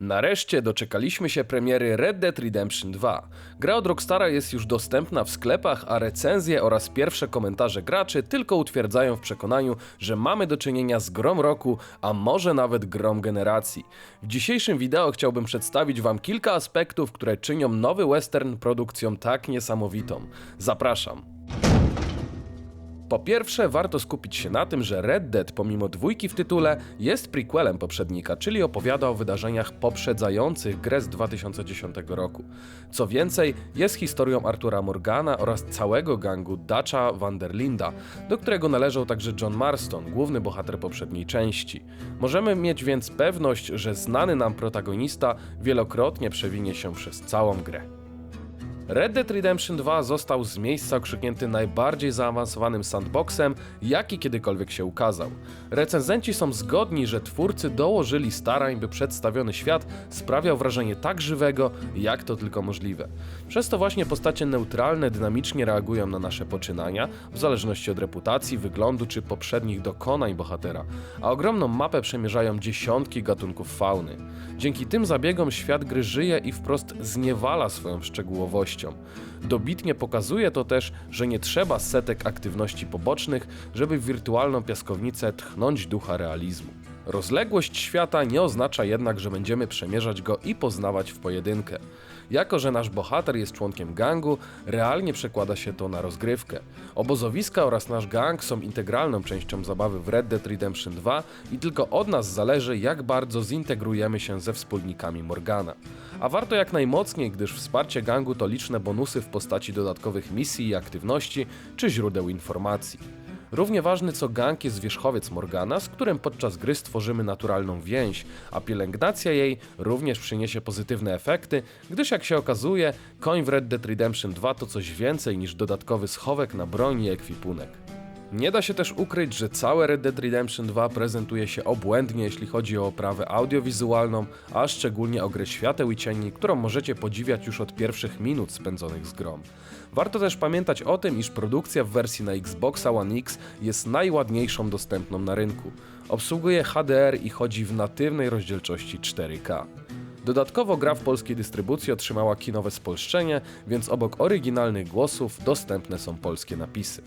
Nareszcie doczekaliśmy się premiery Red Dead Redemption 2. Gra od Rockstara jest już dostępna w sklepach, a recenzje oraz pierwsze komentarze graczy tylko utwierdzają w przekonaniu, że mamy do czynienia z grom roku, a może nawet grom generacji. W dzisiejszym wideo chciałbym przedstawić Wam kilka aspektów, które czynią nowy western produkcją tak niesamowitą. Zapraszam. Po pierwsze, warto skupić się na tym, że Red Dead, pomimo dwójki w tytule, jest prequelem poprzednika, czyli opowiada o wydarzeniach poprzedzających grę z 2010 roku. Co więcej, jest historią Artura Morgana oraz całego gangu Dutcha Vanderlinda, do którego należał także John Marston, główny bohater poprzedniej części. Możemy mieć więc pewność, że znany nam protagonista wielokrotnie przewinie się przez całą grę. Red Dead Redemption 2 został z miejsca okrzyknięty najbardziej zaawansowanym sandboxem, jaki kiedykolwiek się ukazał. Recenzenci są zgodni, że twórcy dołożyli starań, by przedstawiony świat sprawiał wrażenie tak żywego, jak to tylko możliwe. Przez to właśnie postacie neutralne dynamicznie reagują na nasze poczynania, w zależności od reputacji, wyglądu czy poprzednich dokonań bohatera, a ogromną mapę przemierzają dziesiątki gatunków fauny. Dzięki tym zabiegom świat gry żyje i wprost zniewala swoją szczegółowością. Dobitnie pokazuje to też, że nie trzeba setek aktywności pobocznych, żeby w wirtualną piaskownicę tchnąć ducha realizmu. Rozległość świata nie oznacza jednak, że będziemy przemierzać go i poznawać w pojedynkę. Jako, że nasz bohater jest członkiem gangu, realnie przekłada się to na rozgrywkę. Obozowiska oraz nasz gang są integralną częścią zabawy w Red Dead Redemption 2 i tylko od nas zależy, jak bardzo zintegrujemy się ze wspólnikami Morgana. A warto jak najmocniej, gdyż wsparcie gangu to liczne bonusy w postaci dodatkowych misji i aktywności czy źródeł informacji. Równie ważny co gang jest wierzchowiec Morgana, z którym podczas gry stworzymy naturalną więź, a pielęgnacja jej również przyniesie pozytywne efekty, gdyż jak się okazuje, koń w Red Dead Redemption 2 to coś więcej niż dodatkowy schowek na broń i ekwipunek. Nie da się też ukryć, że całe Red Dead Redemption 2 prezentuje się obłędnie, jeśli chodzi o oprawę audiowizualną, a szczególnie o grę świateł i cieni, którą możecie podziwiać już od pierwszych minut spędzonych z grą. Warto też pamiętać o tym, iż produkcja w wersji na Xboxa One X jest najładniejszą dostępną na rynku. Obsługuje HDR i chodzi w natywnej rozdzielczości 4K. Dodatkowo gra w polskiej dystrybucji otrzymała kinowe spolszczenie, więc obok oryginalnych głosów dostępne są polskie napisy.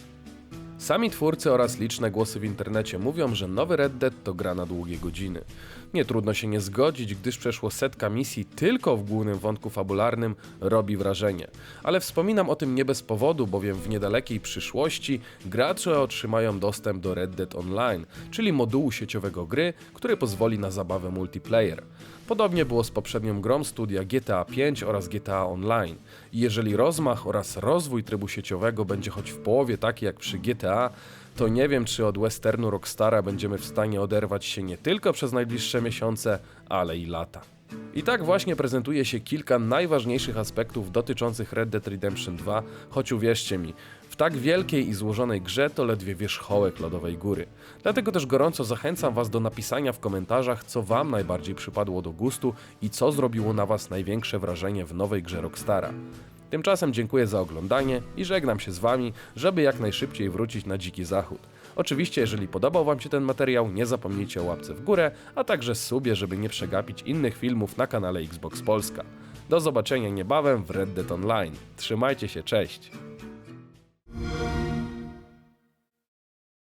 Sami twórcy oraz liczne głosy w internecie mówią, że nowy Red Dead to gra na długie godziny. Nie trudno się nie zgodzić, gdyż przeszło setka misji tylko w głównym wątku fabularnym robi wrażenie. Ale wspominam o tym nie bez powodu, bowiem w niedalekiej przyszłości gracze otrzymają dostęp do Red Dead Online, czyli modułu sieciowego gry, który pozwoli na zabawę multiplayer. Podobnie było z poprzednią grą studia GTA V oraz GTA Online. I jeżeli rozmach oraz rozwój trybu sieciowego będzie choć w połowie taki jak przy GTA, to nie wiem, czy od westernu Rockstara będziemy w stanie oderwać się nie tylko przez najbliższe miesiące, ale i lata. I tak właśnie prezentuje się kilka najważniejszych aspektów dotyczących Red Dead Redemption 2, choć uwierzcie mi, w tak wielkiej i złożonej grze to ledwie wierzchołek lodowej góry. Dlatego też gorąco zachęcam Was do napisania w komentarzach, co Wam najbardziej przypadło do gustu i co zrobiło na Was największe wrażenie w nowej grze Rockstara. Tymczasem dziękuję za oglądanie i żegnam się z Wami, żeby jak najszybciej wrócić na Dziki Zachód. Oczywiście, jeżeli podobał Wam się ten materiał, nie zapomnijcie o łapce w górę, a także subie, żeby nie przegapić innych filmów na kanale Xbox Polska. Do zobaczenia niebawem w Red Dead Online. Trzymajcie się, cześć!